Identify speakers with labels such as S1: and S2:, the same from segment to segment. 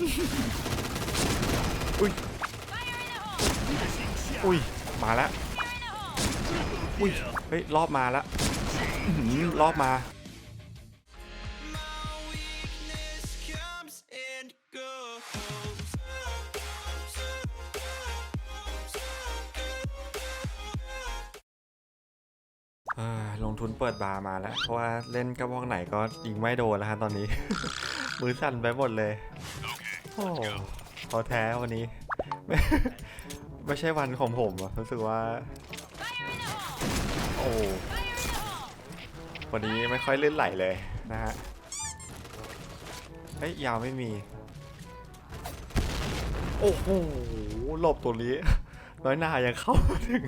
S1: อุ้ย อุ้ย มาแล้ว อุ้ย เฮ้ย รอบมาแล้วรอบมาเอ่อลงทุนเปิดบาร์มาแล้ว เพราะว่าเล่นกระบอกไหนก็ยิงไม่โดนแล้วฮะตอนนี้ มือสั่นไปหมดเลย โอ้ท้อแท้วันนี้ไม่ไม่ใช่วันของผมอะรู้สึกว่า โอ้วันนี้ไม่ค่อยลื่นไหลเลยนะฮะเฮ้ยยาวไม่มี โอ้โหหลบตัวนี้น้อยหนายังเข้าถึง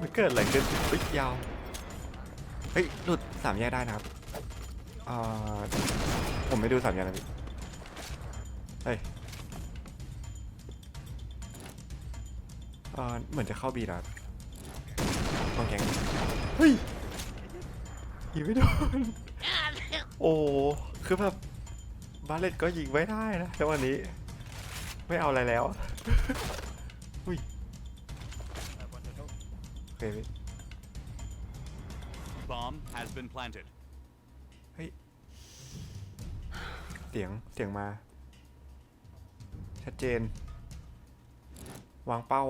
S1: มันเกิดอะไรขึ้นปิ๊กยาวเฮ้ยหลุดสามแยกได้นะครับอ่าผมไม่ดูสามแยกนะพี่ เฮ้ยอ่าเหมือนจะเข้าบีนะต้องแข่งเฮ้ยยิงไม่โดนโอ้คือแบบบาเลตก็ยิงไม่ได้นะแต่วันนี้ ไม่เอาอะไรแล้วอุ้ยโอเคพี่
S2: Bomb has been planted.
S1: เฮ้ย เสียง เสียงมา ชัดเจน วางเป้า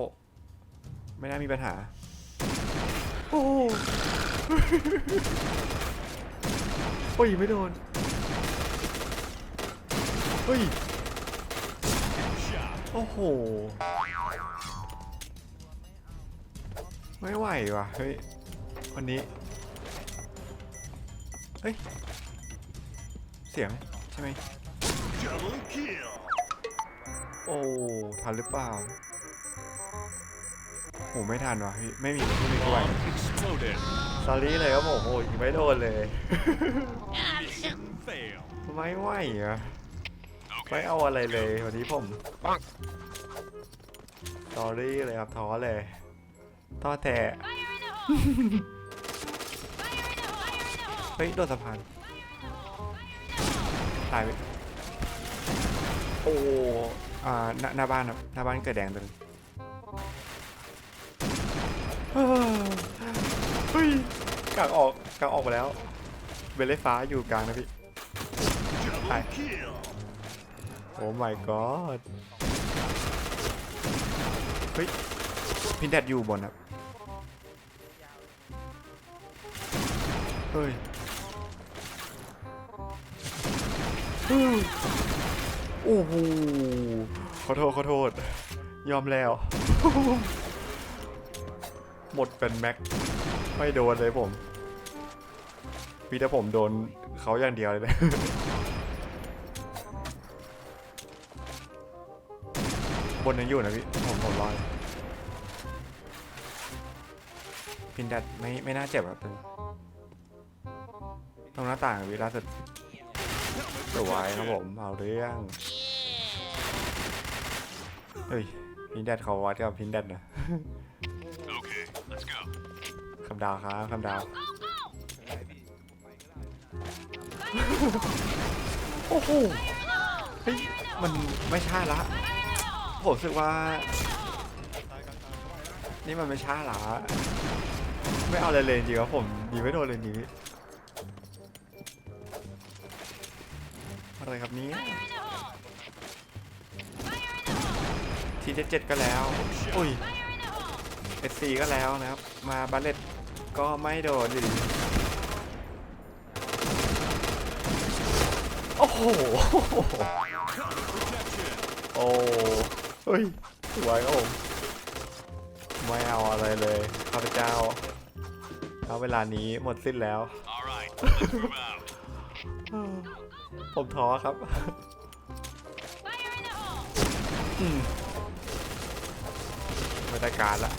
S1: ไม่น่ามีปัญหา โอ้โหโอ้ยไม่โดนเฮ้ย โอ้โห ไม่ไหวว่ะ เฮ้ยวันนี้ เฮ้ย เสียง ใช่ไหม โอ้ทันหรือเปล่าโหไม่ทันว่ะพี่ไม่มีไม่มีด้วย
S2: Bomb exploded.
S1: ซอรี่เลยครับผมโอ้ยไม่โดนเลย
S2: Mission fail.
S1: ไม่ไหวอะไม่เอาอะไรเลยวันนี้ผมปังสอรี่เลยครับท้อเลยท้อแท้เฮ้ยโดนสะพานตายไปโอ้ อ่าหน้าหน้าบ้านครับหน้าบ้านเกิดแดงตัวนึงเฮ้ยกางออกกางออกไปแล้วเบลเล่ฟ้าอยู่กลางนะพี่
S3: Double kill.
S1: โอ้ my god เฮ้ยพินแดดอยู่บนครับเฮ้ย โอ้โหขอโทษขอโทษ ยอมแล้ว หมดเป็นแม็ก ไม่โดนเลยผมมีแต่ผมโดนเขาอย่างเดียวเลยนะบนยังอยู่นะพี่ ผมผมรออยพินดัดไม่ไม่น่าเจ็บครับตรงตรงหน้าต่างอะพี่ล่าสุดสวยครับผม เอาเรื่อง เฮ้ยพินดัดเขาวัดกับพินดัดนะ
S2: Okay, let's go.
S1: คำดาวครับคำดาว โอ้โหเฮ้ยมันไม่ใช่ละผมรู้สึกว่า นี่มันไม่ใช่ละไม่เอาอะไรเลยจริงๆครับผมดีไม่โดนเลยนี้อะไรครับเนี้ ทีเจ็ดก็แล้วอุ้ยเอสซีก็แล้วนะครับ มาบัลเลตก็ไม่โดนอยู่ดีโอ้โห โอ้เฮ้ยสวยครับผมไม่เอาอะไรเลยข้าพเจ้าเอาเวลานี้หมดสิ้นแล้ว
S2: All right, let's move out.
S1: ผมท้อครับอืม ไม่ได้การละ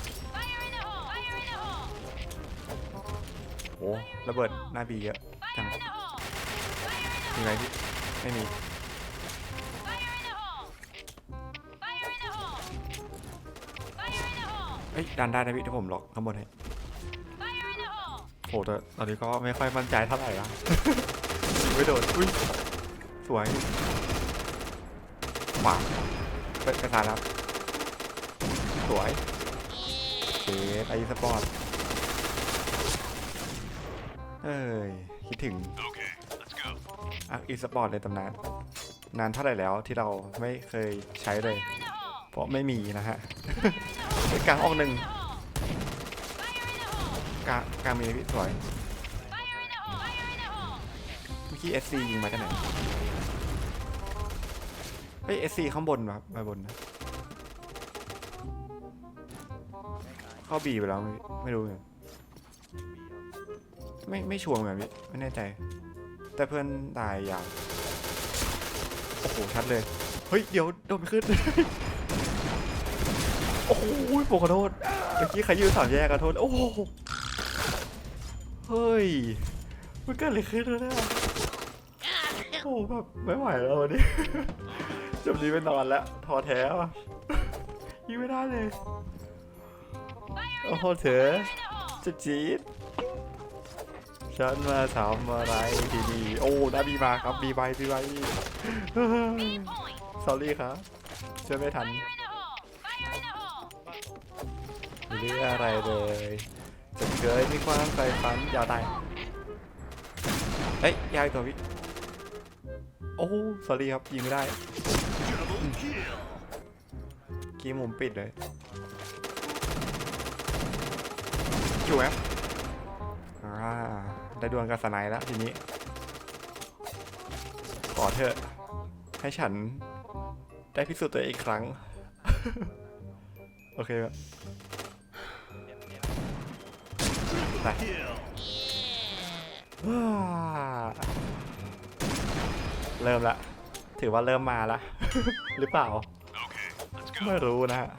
S1: โอ้ระเบิดหน้าบีเยอะจังมีอะไรพี่ไม่มีเอ้ยดันได้นะพี่ถ้าผมล็อกข้างบนให้โหแต่ตอนนี้ก็ไม่ค่อยมั่นใจเท่าไหร่ละไม่โดนอุ้ยสวยขวาไปไปซ้ายแล้ว สวยเอ๊ะไอสปอร์ตเอ้ย คิดถึง
S2: Okay, let's go.
S1: อะอีสปอร์ตในตำนาน นานเท่าไหร่แล้วที่เราไม่เคยใช้เลย เพราะไม่มีนะฮะไปกลางออกหนึ่งกลางกลางมีพี่สวยเมื่อกี้ SC ยิงมาจากไหนเฮ้ย SC ข้างบนวะมาบนนะ เข้าบีไปแล้วไม่ไม่รู้เหมือนกันไม่ไม่ชัวร์เหมือนกันพี่ไม่แน่ใจ แต่เพื่อนตายยาวโอ้โหชัดเลย เฮ้ย เดี๋ยวโดนไปขึ้น โอ้โหโปขอโทษเมื่อกี้ใครยืนสามแยกขอโทษ โอ้โห เฮ้ย มันเกิดอะไรขึ้นวะเนี่ยโอ้โหแบบไม่ไหวแล้ววันนี้จบนี้ไปนอนแล้วท้อแท้ว่ะยิงไม่ได้เลย โอ้โหเถอะจะจี๊ดฉันมาทำอะไรที่นี่โอ้ได้บีมาครับบีไปบีไปสอรี่ครับช่วยไม่ทันไม่รู้อะไรเลยจะเคยมีความใฝ่ฝันยาวตายเอ้ยยาวอีกตัวพี่โอ้สอรี่ครับยิงไม่ได้
S3: Double kill.
S1: กี้มุมปิดเลย จู่ไหมอ่าได้ดวลกับสไนด์แล้วทีนี้ขอเถอะ ให้ฉันได้พิสูจน์ตัวเองอีกครั้ง โอเคครับไป
S3: Kill.
S1: ว้าเริ่มละ ถือว่าเริ่มมาละ หรือเปล่า
S2: Okay, let's go.
S1: ไม่รู้นะฮะ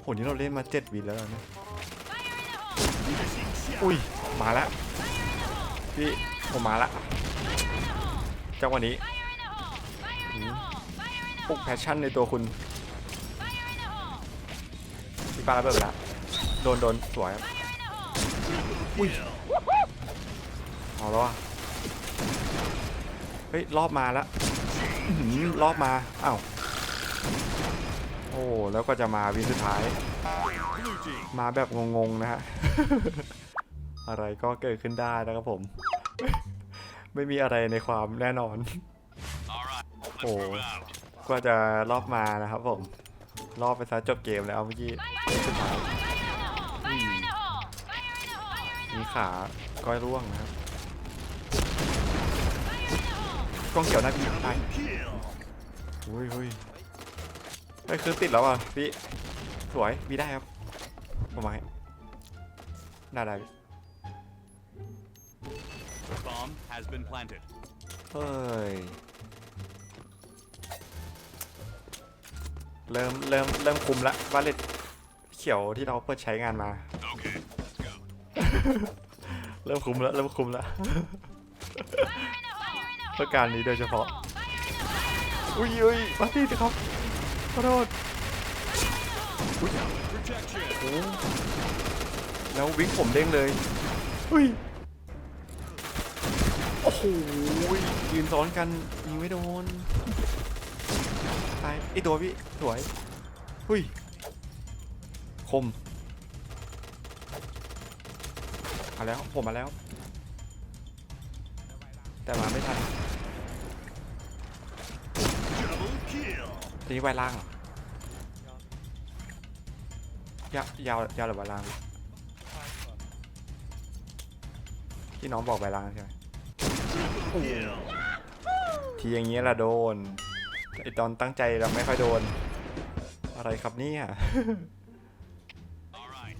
S1: โหนี่เราเล่นมาเจ็ดวินแล้วนะ
S3: Finishing shot.
S1: อุ้ย มาแล้วพี่ผมมาละจังหวะนี้อืมปลุกแพชชั่นในตัวคุณพี่ปาระเบิดไปแล้วโดนโดนสวยครับอุ้ยเอาแล้วอะเฮ้ยรอบมาแล้วอื้อหือรอบมาอ้าวโอ้แล้วก็จะมาวินสุดท้าย
S2: Blue team.
S1: มาแบบงงๆนะฮะ อะไรก็เกิดขึ้นได้นะครับผม ไม่มีอะไรในความแน่นอน
S2: All right, let's
S1: Oh.
S2: move out.
S1: ก็จะรอบมานะครับผม รอบไปซะจบเกมแล้วเมื่อกี้สุดท้ายอุ้ยมีขาก้อยร่วงนะครับกล้องเขียวหน้าพี่ตาย
S3: Kill.
S1: อุ้ยอุ้ยเฮ้ยคือติดแล้วอะพี่ สวย มีได้ครับผมมาให้ได้ได้พี่
S2: Bomb has been planted.
S1: เฮ้ย เริ่มเริ่มเริ่มคุมละวาเลตเขียวที่เราเปิดใช้งานมา
S2: Okay, let's go.
S1: เริ่มคุมแล้วเริ่มคุมแล้วเพื่อการนี้โดยเฉพาะ อุ้ยอุ้ยมาที่สิครับขอโทษ
S2: Protection.
S1: โอ้แล้ววิ่งผมเด้งเลย อุ้ยโอ้โหยืนซ้อนกันยิงไม่โดนตายไอตัวพี่สวยอุ้ยคมมาแล้วผมมาแล้ว แต่มาไม่ทันทีนี้ไวล่างยาวยาวยาวหรือไวล่างที่น้องบอกไวล่างใช่ไหม ทีอย่างเงี้ยละโดนไอตอนตั้งใจเราไม่ค่อยโดน อะไรครับเนี่ย
S2: right,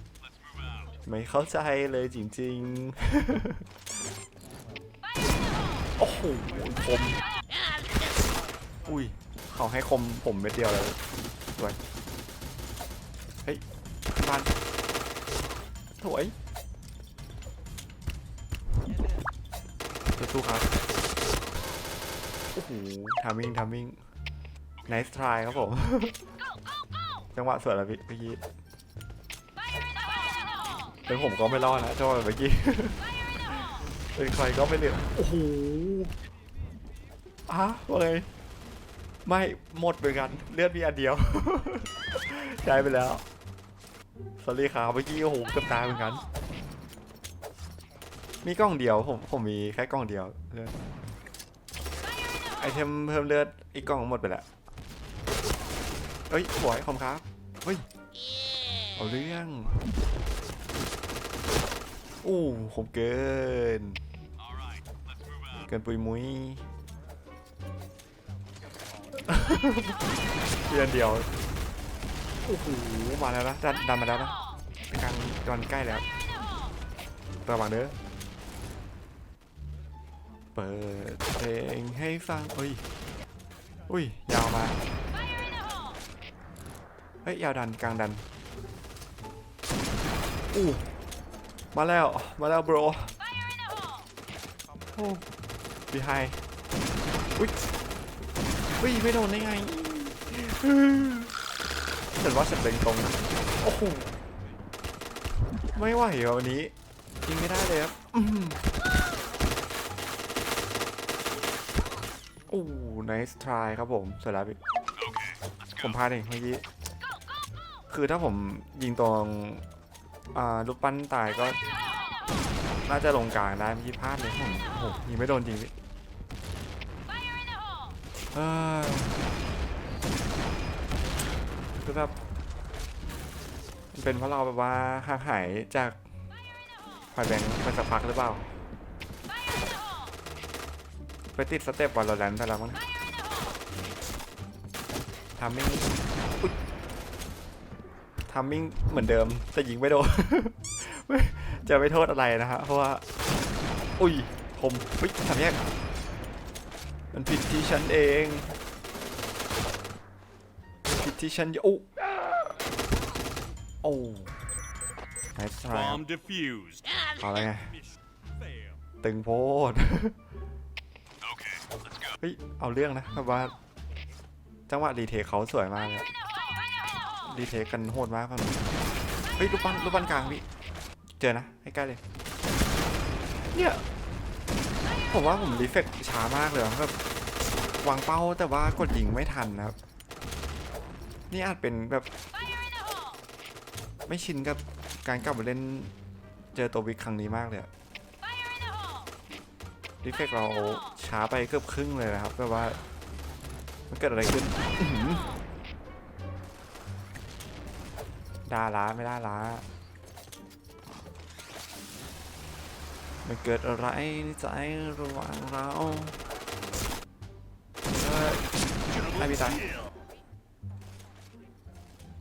S1: ไม่เข้าใจเลยจริงๆ โอ้โหคม อุ้ย เขาให้คมผมเม็ดเดียวเลยสวย เฮ้ยบ้านสวย สู้ๆครับ โอ้โหทามิ่งทามิ่ง nice try ครับผม จังหวะสวยแล้วพี่เมื่อกี้เป็นผมก็ไม่รอดนะจังหวะเมื่อกี้ เป็นใครก็ไม่เหลือ โอ้โหอะว่าไงไม่หมดเหมือนกัน เลือดมีอันเดียว ใช้ไปแล้ว สอรี่ครับเมื่อกี้โอ้โหเกือบตายเหมือนกัน มีกล้องเดียวผมผมมีแค่กล้องเดียวไอเทมเพิ่มเลือดอีกกล้องหมดไปแล้วเอ้ยสวยขอบคุณครับเฮ้ยเอาเรื่องอู้ผมเกิน เกินปุยมุ้ยเดือนเดียวโอ้โหมาแล้วนะดันดันมาแล้วนะกลางตอนใกล้แล้วระวังเด้อ เปิดเพลงให้ฟังอุ้ย อุ้ย ยาวมาเฮ้ย ยาวดันกลางดัน อู้ มาแล้ว มาแล้ว bro โอ้ behind อุ้ย อุ้ย ไม่โดนได้ไงฉันว่าฉันเล็งตรงนะโอ้โห ไม่ไหวอะวันนี้ยิงไม่ได้เลยครับ โอ้ nice try ครับผมสวยแล้วพี่ผมพลาดเองเมื่อกี้ คือถ้าผมยิงตรงอ่าลูกปั้นตายก็ น่าจะลงกลางได้เมื่อกี้พลาดเลยผมโอ้ยิงไม่โดนจริงพี่เอ้ยคือแบบมันเป็นเพราะเราแบบว่าห่างหายจากไฟแบงค์ไปสักพักหรือเปล่า ติดสเต็ปวอลเลนไปแล้วมั้งทำมิ่งอุ๊ยทำมิ่งเหมือนเดิม แต่ยิงไม่โดนไม่จะไม่โทษอะไรนะฮะ เพราะว่า อุ้ยผมอุ้ยทำแยก มันผิดที่ฉันเอง ผิดที่ฉันโอ้โอ้ไนส์ทราย
S2: Bomb defused.
S1: เอาอะไรไง
S2: Mission fail.
S1: ตึงโพด
S2: Okay, let's go.
S1: เฮ้ย เอาเรื่องนะแบบว่า จังหวะรีเทคเขาสวยมากเลยรีเทคกันโหดมากครับเฮ้ย รูปปั้นรูปปั้นกลางพี่ เจอนะ ให้ใกล้เลย เนี่ย ผมว่าผมรีเฟกช้ามากเลยแบบวางเป้าแต่ว่ากดยิงไม่ทันนะครับ นี่อาจเป็นแบบ ไม่ชินกับการกลับมาเล่นเจอตัววิกครั้งนี้มากเลยรีเฟกเรา ช้าไปเกือบครึ่งเลยนะครับแบบว่ามันเกิดอะไรขึ้นอื้อหือดาล้าไม่ได้ล้า มันเกิดอะไรในใจระหว่างเราเอ้ย
S3: Double
S1: Maybe that.
S3: kill.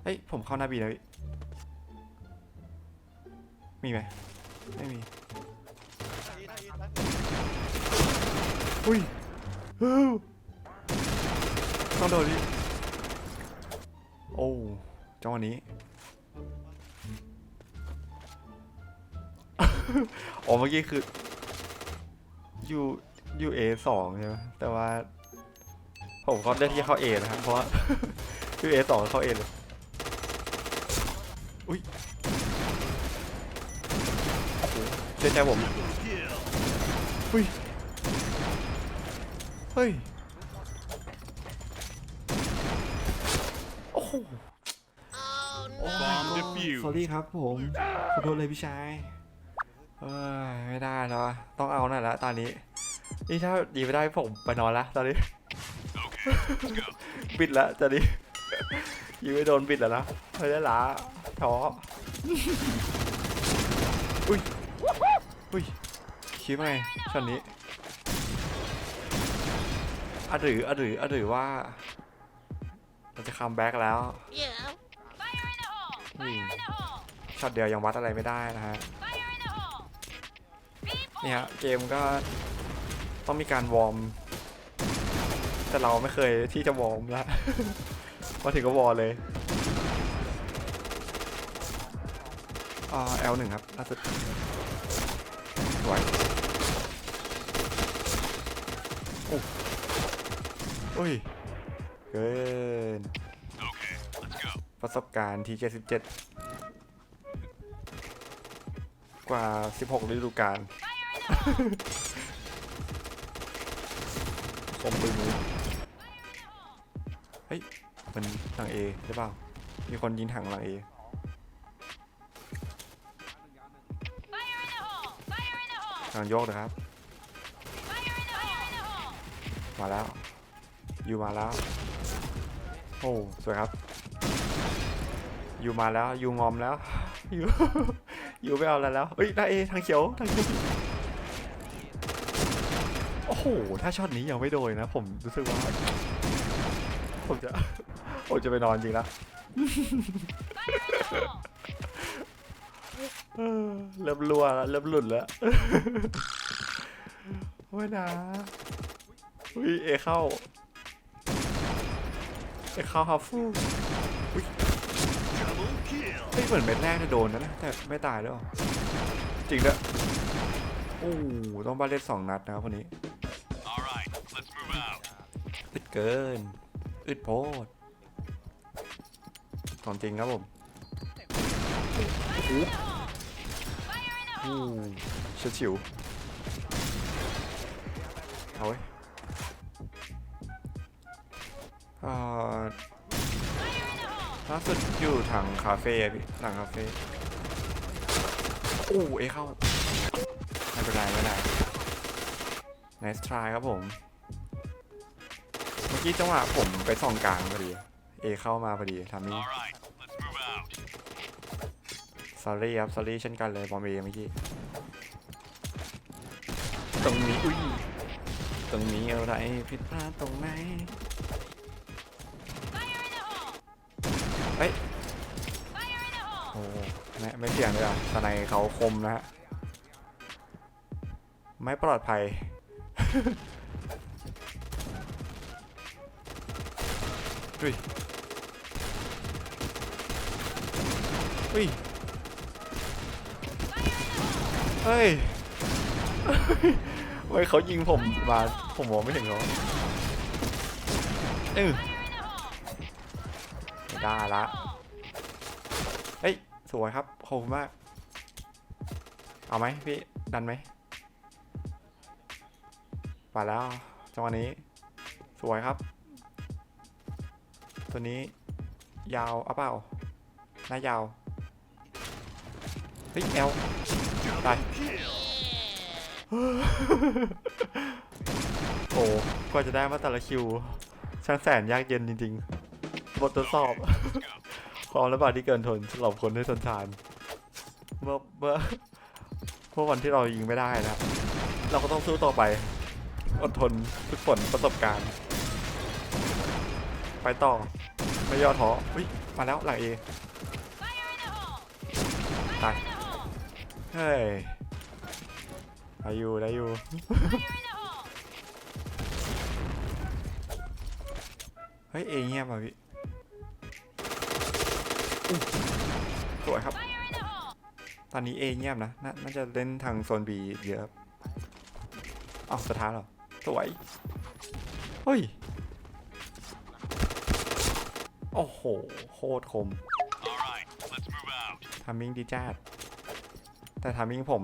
S1: เฮ้ยผมเข้าหน้าบีนะพี่มีไหมไม่มี อุ้ยฮู้ต้องโดนดิโอ้จังหวะนี้อ๋อเมื่อกี้คือยูยูเอสองใช่ไหมแต่ว่า ผมเขาได้ที่เข้าเอนะครับ เพราะว่ายูเอสองเข้าเอเลยอุ้ยโอ้โหเชื่อใจผม
S3: Double kill.
S1: เฮ้ยเฮ้ย โอ้โห
S2: Bomb defused.
S1: สอรี่ครับผมขอโทษเลยพี่ชายเอ้ยไม่ได้แล้วอะต้องเอาหน่อยละตอนนี้ นี่ถ้าดีไม่ได้ผมไปนอนละตอนนี้
S2: Okay, let's go.
S1: ปิดละตอนนี้ ยิงไม่โดนปิดแล้วนะไม่ได้ละท้ออุ้ยอุ้ยคิดว่าไงช็อตนี้ อะหรืออะหรืออะหรือว่าเราจะคัมแบ็กแล้ว
S4: Yeah.
S1: อุ้ยช็อตเดียวยังวัดอะไรไม่ได้นะฮะเนี่ยเกมก็ต้องมีการวอร์ม แต่เราไม่เคยที่จะวอร์มแล้วมาถึงก็วอร์เลยอ่า L1 ครับล่าสุดสวยโอ้ อุ้ย เกิน ประสบการณ์ทีเจ็ดสิบเจ็ดกว่า 16ฤดูกาลผมปืนงเฮ้ย มันทาง A ใช่เปล่า มีคนยิงถังหลัง A ทางโยกนะครับ มาแล้ว ยู่มาแล้ว โอ้สวยครับอยู่มาแล้วอยู่งอมแล้วอยู่อยู่ไม่เอาอะไรแล้วเฮ้ยได้เอทางเขียวทางเขียวโอ้โหถ้าช็อตนี้ยังไม่โดนนะ ผมรู้สึกว่าผมจะผมจะไปนอนจริงละเริ่มรั่วแล้วเริ่มหลุดแล้วโอ้ยนะอุ้ยเอเข้า เอเข้าฮัฟฟู
S3: Double kill.
S1: เฮ้ยเหมือนเม็ดแรกจะโดนนะแต่ไม่ตายด้วยเหรอจริงด้วยโอ้ต้องบาเล่นสองนัดนะครับคนนี้
S2: right,
S1: อึดเกินอึดโพดของจริงครับผมโอ้เฉียวเอาไว้ ล่าสุดอยู่ทางคาเฟ่อะพี่หลังคาเฟ่โอ้เอเข้าไม่เป็นไรไม่เป็นไร nice try ครับผม เมื่อกี้จังหวะผมไปส่องกลางพอดี เอเข้ามาพอดีทำนี่
S2: All right, let's move out.
S1: sorry ครับ sorry เช่นกันเลยบอมเอเมื่อกี้ ตรงนี้ อุ้ย ตรงนี้อะไรผิดพลาดตรงไหน ไม่ไม่เสี่ยงเลยอะสไนเขาคมนะฮะ ไม่ปลอดภัย อุ้ย อุ้ย เฮ้ยเฮ้ยเขายิงผมมา ผมมองไม่เห็นเขาเออได้ละ สวยครับขอบคุณมาก เอาไหมพี่ ดันไหมไปแล้วจังหวะนี้ สวยครับ ตัวนี้ ยาวเอาเปล่าหน้ายาว เฮ้ยแอล
S3: Double kill.
S1: โอ้กว่าจะได้มาแต่ละคิว ช่างแสนยากเย็นจริงๆ บททดสอบ ความระบาดที่เกินทนสำหรับคนที่ทนทาน เมื่อเมื่อเมื่อวันที่เรายิงไม่ได้นะ เราก็ต้องสู้ต่อไป อดทนฝึกฝนประสบการณ์ ไปต่อ ไม่ย่อท้ออุ้ย มาแล้วหลังเอตายเฮ้ยได้อยู่ได้อยู่เฮ้ยเอเงียบอะพี่ สวยครับ ตอนนี้เอเงียบนะนน่าจะเล่นทางโซนบีเยอะครับอ้าวสถานเหรอ สวย เฮ้ย โอ้โห โคตรคม
S2: right,
S1: ทามิงดีจ้าแต่ทามิงผม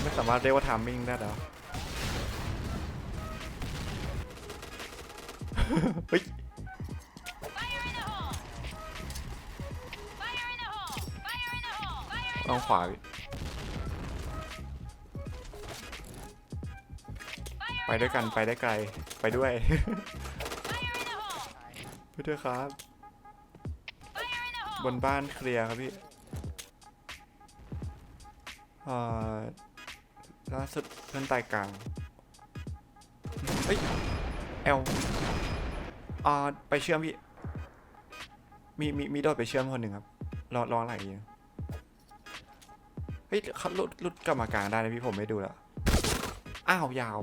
S1: ไม่สามารถเรียกว่าทามิงได้แล้วเฮ้ย ต้องขวาพี่ไปด้วยกันไปได้ไกล ไปด้วย
S4: Fire in the hole!
S1: ไปด้วยครับ บนบ้านเคลียร์ครับพี่อ่อล่าสุดเพื่อนตายกลาง เฮ้ยเอลอ่าไปเชื่อมพี่ มีมีมีโดดไปเชื่อมคนหนึ่งครับ รอรออะไรอย่างเงี้ย ฮ้ยเขาลุดลุดกลับมากลางได้นะพี่ผมไม่ดูแล้วอ้าวยาว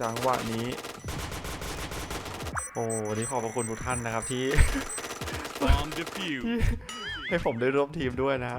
S1: จังหวะนี้ โอ้วันนี้ขอบพระคุณทุกท่านนะครับที่
S2: Bomb defused.
S1: ให้ผมได้ร่วมทีมด้วยนะ